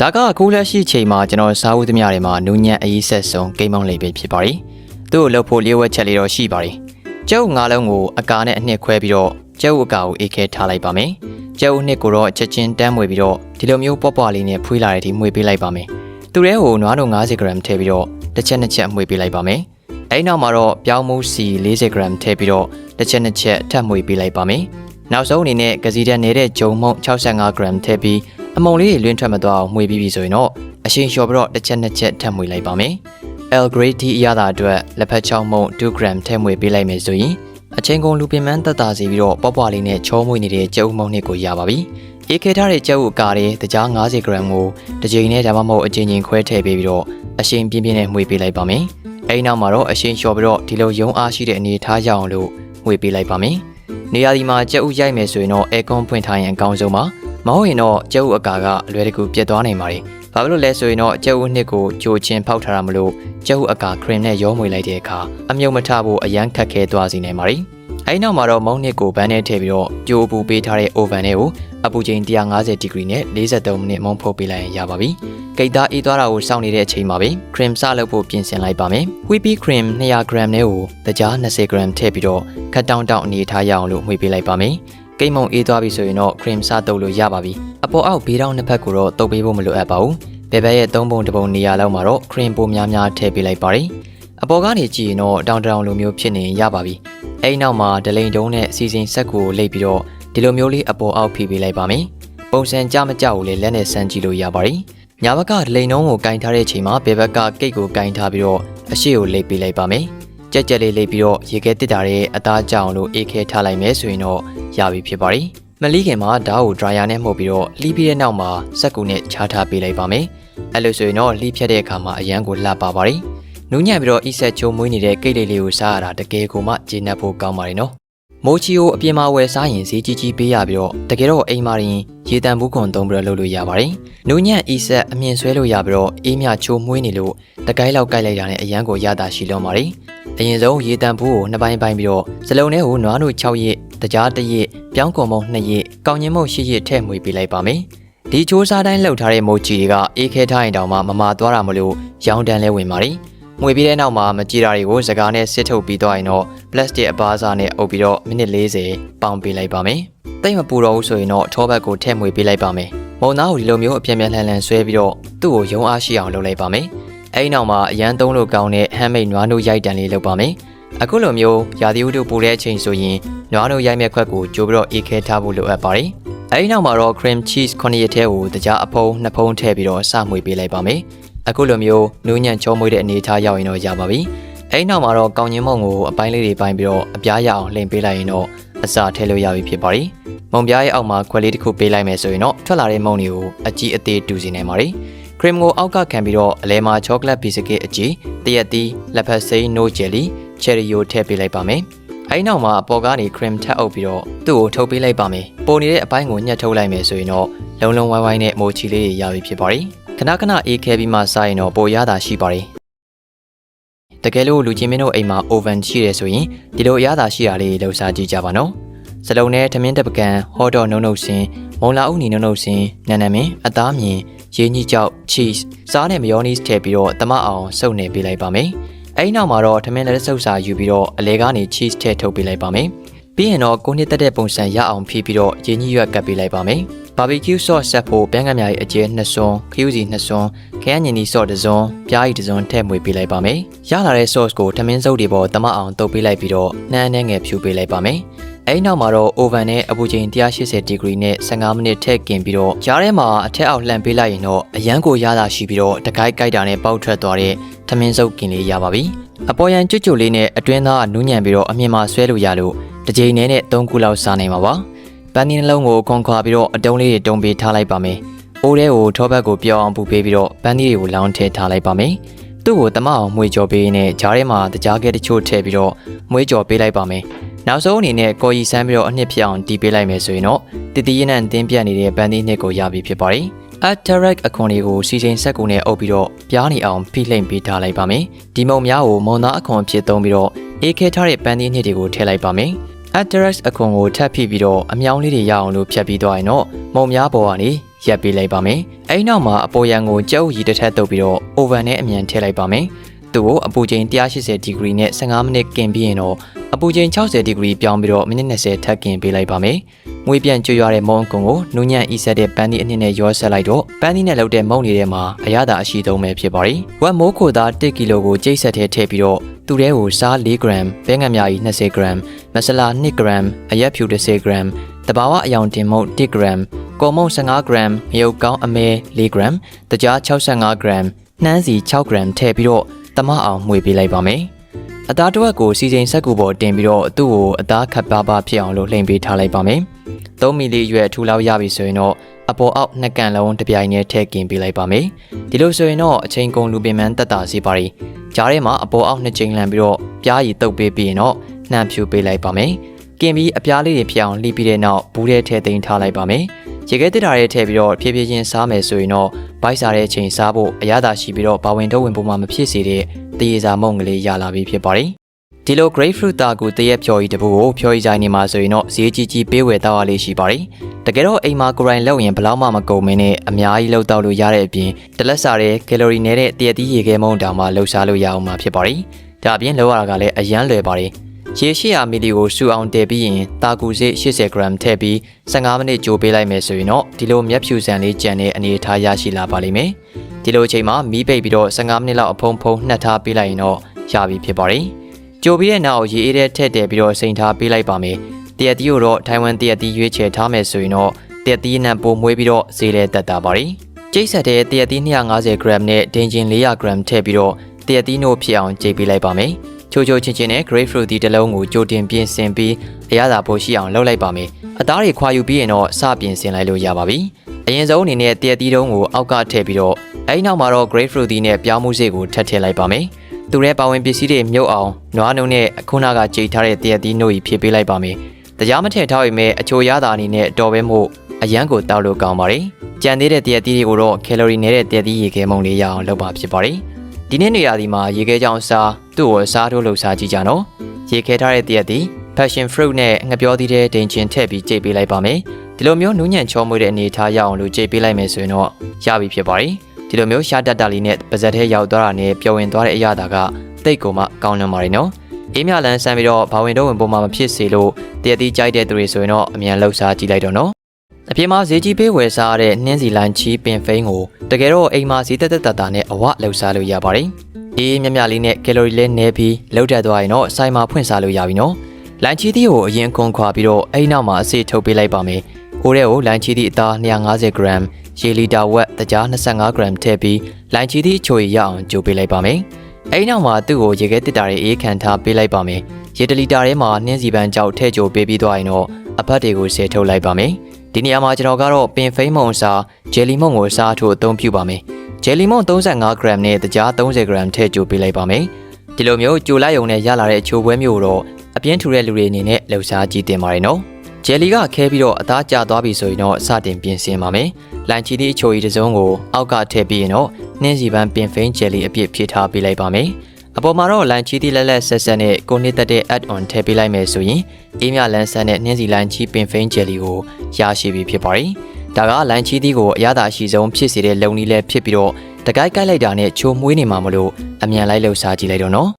ဒါကအခုလက်ရှိချိန်မှာကျွန်တော်စားဦးသမျှတွေမှာနူးညံ့အရေးဆက်ဆုံးဂိမ်းမောင်းလေးပဲဖြစ်ပါတယ်။သူ့ကိုလှုပ်ဖို့လျှို့ဝှက်ချက်လေးတော့ရှိပါတယ်။ကျုပ်ငါးလုံးကိုအကာနဲ့အနှစ်ခွဲပြီးတော့ကျုပ်အကာကိုအေးခဲထားလိုက်ပါမယ်။ကျုပ်အနှစ်ကိုတော့ချက်ချင်းတန်းမွေပြီးတော့ဒီလိုမျိုးပွားပွားလေးနဲ့ဖွေးလာတဲ့အထိမှွေပေးလိုက်ပါမယ်။သူ့ထဲကိုနွားတို့ 50g ထည့်ပြီးတော့တစ်ချက်နှစ်ချက်မှွေပေးလိုက်ပါမယ်။အဲဒီနောက်မှာတော့ပြောင်းမှုစီ 40g ထည့်ပြီးတော့တစ်ချက်နှစ်ချက်ထပ်မှွေပေးလိုက်ပါမယ်။နောက်ဆုံးအနေနဲ့ကစီတက်နေတဲ့ဂျုံမုံ 65g ထည့်ပြီး အမုံလေးတွေလွင့်ထွက်မသွားအောင်မှွေပြီးပြီဆိုရင်တော့အရှင်လျှော်ပြီးတော့တစ်ချက်နှစ်ချက်ထပ်မှွေလိုက်ပါမယ်။ L grade D အရသာအတွက်လက်ဖက်ချောင်းမုံ 2g ထည့်မှွေပေးလိုက်မယ်ဆိုရင်အချင်းကုန်လူပင်မန်းတက်တာစီပြီးတော့ပွားပွားလေးနဲ့ချောမွေနေတဲ့ကျုပ်မုံနှစ်ကိုရပါပြီ။အေးခဲထားတဲ့ကျုပ်အကာတွေတကြား 50g ကိုတစ်ချိန်နဲ့ဒါမှမဟုတ်အချင်းချင်းခွဲထည့်ပေးပြီးတော့အရှင်ပြင်းပြင်းနဲ့မှွေပေးလိုက်ပါမယ်။အဲဒီနောက်မှာတော့အရှင်လျှော်ပြီးတော့ဒီလိုရုံအားရှိတဲ့အနေထားရအောင်လို့မှွေပေးလိုက်ပါမယ်။နေရာဒီမှာကျုပ်ရိုက်မယ်ဆိုရင်တော့အဲကွန်ဖွင့်ထားရင်အကောင်းဆုံးပါ။ မဟုတ်ရင်တော့ကျုပ်အကာကအလွယ်တကူပြတ်သွားနိုင်ပါတယ်။ဘာဖြစ်လို့လဲဆိုရင်တော့ကျုပ်နှစ်ကိုကြိုချင်းဖောက်ထားတာမလို့ကျုပ်အကာခရင်နဲ့ရောမွေလိုက်တဲ့အခါအမြုပ်မထဖို့အရန်ခက်ခဲသွားစေနိုင်ပါတယ်။အဲဒီနောက်မှာတော့မုံနှစ်ကိုဘန်းနဲ့ထည့်ပြီးတော့ကြိုးပူပေးထားတဲ့ oven ထဲကိုအပူချိန်150ဒီဂရီနဲ့43မိနစ်မုံဖုတ်ပေးလိုက်ရင်ရပါပြီ။ကိတ်သားအေးသွားတာကိုစောင့်နေတဲ့အချိန်မှာပဲ cream စလုပ်ဖို့ပြင်ဆင်လိုက်ပါမယ်။ whippy cream 200g နဲ့ကိုတကြား 20g ထည့်ပြီးတော့ခတ်တောင်းတောင်းအနေထားရအောင်လို့မှွေပေးလိုက်ပါမယ်။ ကိတ်မုံအေးသွားပြီဆိုရင်တော့ cream စတုပ်လို့ရပါပြီ။အပေါ်အောက်ဘေးတောင်းနှစ်ဖက်ကိုတော့တုပ်ပေးဖို့မလိုအပ်ပါဘူး။ဘယ်ဘက်ရဲ့သုံးပုံတစ်ပုံနေရာလောက်မှာတော့ cream ပိုများများထည့်ပေးလိုက်ပါတယ်။အပေါ်ကနေကြည့်ရင်တော့တောင်တောင်လိုမျိုးဖြစ်နေရပါပြီ။အဲဒီနောက်မှာဒလိန်တုံးနဲ့စီစဉ်ဆက်ကိုလိပ်ပြီးတော့ဒီလိုမျိုးလေးအပေါ်အောက်ဖိပေးလိုက်ပါမယ်။ပုံစံကြမကြကိုလည်းလက်နဲ့ဆန်းကြည့်လို့ရပါတယ်။ညာဘက်ကဒလိန်တုံးကိုကင်ထားတဲ့အချိန်မှာဘယ်ဘက်ကကိတ်ကိုကင်ထားပြီးတော့အရှိကိုလိပ်ပေးလိုက်ပါမယ်။ ကြက်ကြက်လေးလိပ်ပြီးတော့ရေခဲတစ်တာတဲ့အသားကြအောင်လို့အေးခဲထားလိုက်မယ်ဆိုရင်တော့ရပြီဖြစ်ပါတယ်။မလီးခင်မှာဓာတ်ကို dryer နဲ့မှုတ်ပြီးတော့လှီးပြီးတဲ့နောက်မှာစက်ကူနဲ့ချားထားပေးလိုက်ပါမယ်။အဲလိုဆိုရင်တော့လှီးဖြတ်တဲ့အခါမှာအရန်ကိုလှပပါပါတယ်။နူးညံ့ပြီးတော့အီဆက်ချိုးမွေးနေတဲ့ကိတ်လေးလေးကိုစားရတာတကယ်ကိုမှကျေနပ်ဖို့ကောင်းပါတယ်နော်။ မိုးချီကိုအပြင်မှာဝယ်စားရင်ဈေးကြီးကြီးပေးရပြီးတော့တကယ်တော့အိမ်မှာရင်ရေတံဘူးခွန်သုံးပြီးတော့လုပ်လို့ရပါတယ်။နူးညံ့အီဆက်အမြင်ဆွဲလို့ရပြီးတော့အေးမြချိုးမွေးနေလို့တကိုင်းလောက်ကိုက်လိုက်တာနဲ့အရန်ကိုရတာရှိလုံးပါတယ်။အရင်ဆုံးရေတံဘူးကိုနှစ်ပိုင်းပိုင်းပြီးတော့စလုံးထဲကိုနွားနို့6ရက်တကြား1ရက်ပြောင်းကုန်မုံ2ရက်ကောင်းညင်မုံ8ရက်ထည့်မွေပေးလိုက်ပါမယ်။ဒီချိုးစားတိုင်းလှုပ်ထားတဲ့မိုးချီတွေကအေးခဲထားရင်တောင်မှမမာသွားတာမလို့ရောင်းတန်းလဲဝင်ပါတယ်။ ငွေပြီးတဲ့နောက်မှာမကြည်တာတွေကိုစကားနဲ့စစ်ထုတ်ပြီးတော့ရင်တော့ပလတ်စတစ်အပါးစားနဲ့အုပ်ပြီးတော့မိနစ်40ပေါင်ပေးလိုက်ပါမယ်။တိတ်မပူတော့ဘူးဆိုရင်တော့ထောဘက်ကိုထည့်မွေပေးလိုက်ပါမယ်။မုံသားကိုဒီလိုမျိုးအပြင်းပြင်းလှန်လှန်ဆွဲပြီးတော့သူ့ကိုရုံအားရှိအောင်လုပ်လိုက်ပါမယ်။အဲဒီနောက်မှာအရန်သုံးလို့ကောင်းတဲ့ handmade နွားနို့ရိုက်တံလေးလုပ်ပါမယ်။အခုလိုမျိုးရာသီဥတုပူတဲ့အချိန်ဆိုရင်နွားနို့ရိုက်မဲ့ခွက်ကိုကြိုပြီးတော့အေးခဲထားဖို့လိုအပ်ပါတယ်။အဲဒီနောက်မှာတော့ cream cheese 9ရက်ထဲကိုတကြားအဖုံးနှစ်ဖုံးထည့်ပြီးတော့စမွေပေးလိုက်ပါမယ်။ အခုလိုမျိုးနူးညံ့ချောမွေးတဲ့အနေအထားရောက်ရင်တော့ရပါပြီ။အဲဒီနောက်မှာတော့ကောင်းချင်းမုံကိုအပိုင်းလေးတွေပိုင်းပြီးတော့အပြားရအောင်လှိမ့်ပေးလိုက်ရင်တော့အစာထည့်လို့ရပြီဖြစ်ပါတယ်။မုံပြားရဲ့အောက်မှာခွက်လေးတစ်ခုပေးလိုက်မယ်ဆိုရင်တော့ထွက်လာတဲ့မုံတွေကိုအကြီးအသေးတူစီနိုင်ပါတယ်။ cream ကိုအောက်ကခံပြီးတော့အလဲမှာ chocolate biscuit အကြီးတရက်သီးလက်ဖက်စိမ်း no jelly cherry ကိုထည့်ပေးလိုက်ပါမယ်။အဲဒီနောက်မှာအပေါ်ကနေ cream ထပ်အုပ်ပြီးတော့သူ့ကိုထုတ်ပေးလိုက်ပါမယ်။ပုံနေတဲ့အပိုင်းကိုညှက်ထုတ်လိုက်မယ်ဆိုရင်တော့လုံလုံဝိုင်းဝိုင်းနဲ့မိုချီလေးတွေရပြီဖြစ်ပါတယ်။ ခဏခဏအေးခဲပြီးမှစားရင်တော့ပိုရတာရှိပါတယ်။တကယ်လို့လူချင်းမင်းတို့အိမ်မှာ oven ရှိတယ်ဆိုရင်ဒီလိုအရသာရှိတာလေးလှူစားကြည့်ကြပါနော်။စလုံးနဲ့ထမင်းတပကံဟော့တော့နှုံနှုံစင်မုံလာဥနီနှုံနှုံစင်နန်နမင်အသားမြင်ရင်းကြီးကြောက် cheese စားနဲ့ mayonnaise ထည့်ပြီးတော့တမအောင်စုပ်နေပေးလိုက်ပါမယ်။အဲဒီနောက်မှာတော့ထမင်းလက်ဆုပ်စာယူပြီးတော့အလဲကနေ cheese ထည့်ထုတ်ပေးလိုက်ပါမယ်။ပြီးရင်တော့ကိုနှစ်တက်တဲ့ပုံစံရအောင်ဖြည့်ပြီးတော့ရင်းကြီးရွက်ကပ်ပေးလိုက်ပါမယ်။ barbecue sauce ဆက်ဖို့ပန်းကမ်းများရဲ့အကျဲနှစ်စွန်းခရူးစီနှစ်စွန်းခရမ်းညင်နီ sauce တစ်စွန်းပြားရီတစ်စွန်းထည့်မွေပေးလိုက်ပါမယ်။ရလာတဲ့ sauce ကိုထမင်းစုပ်တွေပေါ်တမအောင်တုပ်ပေးလိုက်ပြီးတော့နှမ်းနှဲငယ်ဖြူပေးလိုက်ပါမယ်။အဲဒီနောက်မှာတော့ oven နဲ့အပူချိန်180ဒီဂရီနဲ့15မိနစ်ထည့်กินပြီးတော့ကြားထဲမှာအထက်အောက်လှန်ပေးလိုက်ရင်တော့အရန်ကိုရတာရှိပြီးတော့တကိုက်ကိုက်တာနဲ့ပေါက်ထွက်သွားတဲ့ထမင်းစုပ်กินလေးရပါပြီ။အပေါ်ရန်ကျွတ်ကျွတ်လေးနဲ့အတွင်းသားကနူးညံ့ပြီးတော့အမြင်မှာဆွဲလို့ရလို့တစ်ချိန်နဲ့နဲ့3ခုလောက်စားနိုင်ပါပါ။ ပန်းဒီနှလုံးကိုခွန်ခွာပြီးတော့အတုံးလေးတွေတုံပေးထားလိုက်ပါမယ်။အိုးထဲကိုထောဘက်ကိုပြောင်းအောင်ပူပေးပြီးတော့ပန်းဒီတွေကိုလောင်းထည့်ထားလိုက်ပါမယ်။သူ့ကိုတမအောင်မွေကြော်ပေးနဲ့ဂျားထဲမှာတကြားကဲတချို့ထည့်ပြီးတော့မွေးကြော်ပေးလိုက်ပါမယ်။နောက်ဆုံးအနေနဲ့ကော်ရီဆန်းပြီးတော့အနှစ်ဖြစ်အောင်တီးပေးလိုက်မယ်ဆိုရင်တော့တတိယနဲ့တင်းပြတ်နေတဲ့ပန်းဒီနှစ်ကိုရပြီဖြစ်ပါတယ်။ Atarac အခွန်လေးကိုစီချိန်ဆက်ကူနဲ့အုပ်ပြီးတော့ပြားနေအောင်ဖိလိမ့်ပေးထားလိုက်ပါမယ်။ဒီမုံများကိုမုံသားအခွန်အဖြစ်သုံးပြီးတော့အေးခဲထားတဲ့ပန်းဒီနှစ်တွေကိုထည့်လိုက်ပါမယ်။ Atarax အခွန်ကိုထပ်ဖိပြီးတော့အမြောင်းလေးတွေရအောင်လို့ဖြတ်ပြီးသွားရင်တော့မုံများပေါ်ကနေရပ်ပေးလိုက်ပါမယ်အဲဒီနောက်မှာအပေါ်ယံကိုကြက်ဥရီတစ်ထပ်တုပ်ပြီးတော့ oven နဲ့အမြန်ထည့်လိုက်ပါမယ်သူ့ကိုအပူချိန်180ဒီဂရီနဲ့15မိနစ်ကင်ပြီးရင်တော့အပူချိန်60ဒီဂရီပြောင်းပြီးတော့မိနစ်20ထပ်ကင်ပေးလိုက်ပါမယ်။ငွေပြန်ကျွေရတဲ့မုံအကွန်ကိုနူးညံ့ဤဆက်တဲ့ပန်းဒီအနှစ်နဲ့ရောဆက်လိုက်တော့ပန်းဒီနဲ့လုပ်တဲ့မုံတွေထဲမှာအရသာအရှိဆုံးပဲဖြစ်ပါရီ။ဝက်မိုးခိုသား1ကီလိုကိုကြိတ်ဆက်ထဲထည့်ပြီးတော့ သူ့ထဲကိုစား4ဂရမ်ပဲငံမြာကြီး20ဂရမ်မဆလာ2ဂရမ်အရက်ဖြူ10ဂရမ်တဘာဝအယောင်တင်မုံ1ဂရမ်ကော်မုံ15ဂရမ်မြုပ်ကောင်းအမဲ4ဂရမ်တကြား65ဂရမ်နှမ်းစီ6ဂရမ်ထည့်ပြီးတော့တမအောင်မှွေပေးလိုက်ပါမယ်။အသားတစ်ဝက်ကိုစီစဉ်ဆက်ကူပေါ်တင်ပြီးတော့သူ့ကိုအသားခပ်ပါးပါးဖြစ်အောင်လို့လှိမ့်ပေးထားလိုက်ပါမယ်။3မီလီရွယ်ထူလောက်ရပြီဆိုရင်တော့အပေါ်အောက်နှစ်ကန်လုံးတစ်ပြိုင်တည်းထည့်ကင်ပေးလိုက်ပါမယ်။ဒီလိုဆိုရင်တော့အချိန်ကုန်လူပင်မန်းတက်တာစီပါရီ။ ကြားထဲမှာအပေါ်အောက်နှစ်ချိန်လန်ပြီးတော့ပြားရည်တုပ်ပေးပြီးရင်တော့နှံဖြူပေးလိုက်ပါမယ်။ကင်ပြီးအပြားလေးတွေဖြစ်အောင်လှီးပြီးတဲ့နောက်ဘူးထဲထည့်သိမ်းထားလိုက်ပါမယ်။ရေခဲတစ်တာရဲထည့်ပြီးတော့ဖြည်းဖြည်းချင်းစားမယ်ဆိုရင်တော့ဘိုက်စားတဲ့အချိန်စားဖို့အရသာရှိပြီးတော့ဘာဝင်တော့ဝင်ပုံမှမဖြစ်စေတဲ့တရေစာမုံကလေးရလာပြီဖြစ်ပါတယ်။ ဒီလို grapefruit တာကိုတရက်ဖြော်ရီတပူကိုဖြော်ရီဆိုင်နေမှာဆိုရင်တော့ဈေးကြီးကြီးပေးဝယ်တော့ရလေးရှိပါတယ်။တကယ်တော့အိမ်မှာကိုယ်တိုင်လုပ်ရင်ဘလောက်မှမကုန်မင်းနဲ့အများကြီးလုပ်တော့လို့ရတဲ့အပြင်တလက်စားတဲ့ကယ်လိုရီနည်းတဲ့တရက်သီးရေခဲမုံတောင်မှလှုပ်ရှားလို့ရအောင်မှာဖြစ်ပါတယ်။ဒါအပြင်လောက်ရတာကလည်းအရန်လွယ်ပါတယ်။ရေ800မီလီကိုစူအောင်တည်ပြီးရင်တာကူစေး80ဂရမ်ထည့်ပြီး15မိနစ်ကြိုပေးလိုက်မယ်ဆိုရင်တော့ဒီလိုမျက်ဖြူစံလေးကြံတဲ့အနေအထားရရှိလာပါလိမ့်မယ်။ဒီလိုအချိန်မှာမီးပိတ်ပြီးတော့15မိနစ်လောက်အဖုံဖုံနှက်ထားပေးလိုက်ရင်တော့ရပြီဖြစ်ပါတယ်။ ကြိုပြီးတဲ့နောက်ရေအေးတဲ့ထည့်တည်ပြီးတော့စိန်ထားပေးလိုက်ပါမယ်။တရက်တီးကိုတော့ထိုင်ဝမ်တရက်တီးရွေးချယ်ထားမယ်ဆိုရင်တော့တရက်တီးနဲ့ပိုမွေးပြီးတော့ဈေးလဲတက်တာပါရီ။ကျိတ်ဆက်တဲ့တရက်တီး250 gram နဲ့ဒင်ဂျင်400 gram ထည့်ပြီးတော့တရက်တီးနို့ဖြစ်အောင်ကြိတ်ပေးလိုက်ပါမယ်။ချိုချိုချင်းချင်းနဲ့ grapefruit ဒီတစ်လုံးကိုကြိုတင်ပြင်ဆင်ပြီးအရသာပိုရှိအောင်လုပ်လိုက်ပါမယ်။အသားတွေခွာယူပြီးရင်တော့စပြင်ဆင်လိုက်လို့ရပါပြီ။အရင်ဆုံးအနေနဲ့တရက်တီးတုံးကိုအောက်ကထည့်ပြီးတော့အဲဒီနောက်မှာတော့ grapefruit ဒီနဲ့ပြောင်းမှုစေ့ကိုထပ်ထည့်လိုက်ပါမယ်။ သူရဲ့ပါဝင်ပစ္စည်းတွေမြုပ်အောင်နွားနှုံနဲ့အခုနကကြိတ်ထားတဲ့တရက်တီးနို့ကြီးဖြည့်ပေးလိုက်ပါမယ်။တရားမထည့်ထားပေမဲ့အချိုရသာအနေနဲ့တော်ပဲမို့အရန်ကိုတောက်လို့ကောင်းပါတယ်။ကြံသေးတဲ့တရက်တီးတွေကိုတော့ကယ်လိုရီနည်းတဲ့တရက်တီးရေခဲမုံလေးရအောင်လုပ်ပါဖြစ်ပါတယ်။ဒီနေ့နေရာဒီမှာရေခဲကြောင်စားသူ့ကိုစားထိုးလို့စားကြည့်ကြနော်။ရေခဲထားတဲ့တရက်တီး passion fruit နဲ့ငပြောသီးတဲ့ဒိန်ချင်ထည့်ပြီးကြိတ်ပေးလိုက်ပါမယ်။ဒီလိုမျိုးနူးညံ့ချောမွေ့တဲ့အနေထားရအောင်လို့ကြိတ်ပေးလိုက်မယ်ဆိုရင်တော့ရပြီဖြစ်ပါတယ်။ ဒီလိုမျိုးရှားတက်တာလေးနဲ့ပါဇက်ထဲရောက်သွားတာနဲ့ပျော်ဝင်သွားတဲ့အရာတာကတိတ်ကိုမှကောင်းလွန်ပါတယ်နော်။အေးမြလန်းဆန်းပြီးတော့ဘာဝင်တော့ဝင်ပုံမှမဖြစ်စေလို့တရက်တီးကြိုက်တဲ့သူတွေဆိုရင်တော့အမြန်လှုပ်ရှားကြည့်လိုက်တော့နော်။အပြင်မှာဈေးကြီးပေးဝယ်စားရတဲ့နှင်းစီလန်ချီပင်ဖိန်းကိုတကယ်တော့အိမ်မှာဈေးတက်တက်တာတာနဲ့အဝလှုပ်ရှားလို့ရပါတယ်။အေးမြမြလေးနဲ့ကယ်လိုရီလည်းနည်းပြီးလောက်တက်သွားရင်တော့စိုင်းမှာဖွင့်စားလို့ရပြီနော်။လန်ချီသီးကိုအရင်ခွန်ခွာပြီးတော့အဲ့နောက်မှာအစေထုတ်ပေးလိုက်ပါမယ်။ ဟိုတဲ့ကိုလန်ချီသီးအသား250 gram ရေလီတာဝက်တကြား25 gram ထည့်ပြီးလန်ချီသီးချိုရရအောင်ကြိုပေးလိုက်ပါမယ်။အဲ့နောက်မှာသူ့ကိုရေခဲတစ်တာတွေအေးခံထားပေးလိုက်ပါမယ်။ရေတလီတာထဲမှာနှင်းစီပန်းကြောက်ထည့်ကြိုပေးပြီးသွားရင်တော့အဖက်တွေကိုဆဲထုတ်လိုက်ပါမယ်။ဒီနေရာမှာကျွန်တော်ကတော့ပင်ဖိန်းမုံစာဂျယ်လီမုံကိုစားထိုးအသုံးပြုပါမယ်။ဂျယ်လီမုံ35 gram နဲ့တကြား30 gram ထည့်ကြိုပေးလိုက်ပါမယ်။ဒီလိုမျိုးကြိုလိုက်ုံနဲ့ရလာတဲ့ချိုပွဲမျိုးတော့အပြင်းထူတဲ့လူတွေအနေနဲ့လှူရှားကြည့်တင်ပါတယ်နော်။ ဂျယ်လီကခဲပြီးတော့အသားကျသွားပြီဆိုရင်တော့စတင်ပြင်ဆင်ပါမယ်။လန်ချီသည့်အချိုရီတစ်စုံကိုအောက်ကထည့်ပြီးရင်တော့နှင်းစီပန်းပင်ဖိန်းဂျယ်လီအပြည့်ဖြည့်ထားပေးလိုက်ပါမယ်။အပေါ်မှာတော့လန်ချီသည့်လက်လက်ဆက်ဆက်နဲ့ကိုနှစ်သက်တဲ့ add on ထည့်ပေးလိုက်မယ်ဆိုရင်အေးမြလန်ဆန်နဲ့နှင်းစီလန်ချီပင်ဖိန်းဂျယ်လီကိုရရှိပြီဖြစ်ပါတယ်။ဒါကလန်ချီသီးကိုအရသာရှိဆုံးဖြစ်စေတဲ့လုံနီးလဲဖြစ်ပြီးတော့တကိုက်ကိုက်လိုက်တာနဲ့ချိုမွေးနေမှာမလို့အမြန်လိုက်လှုပ်ရှားကြည့်လိုက်တော့နော်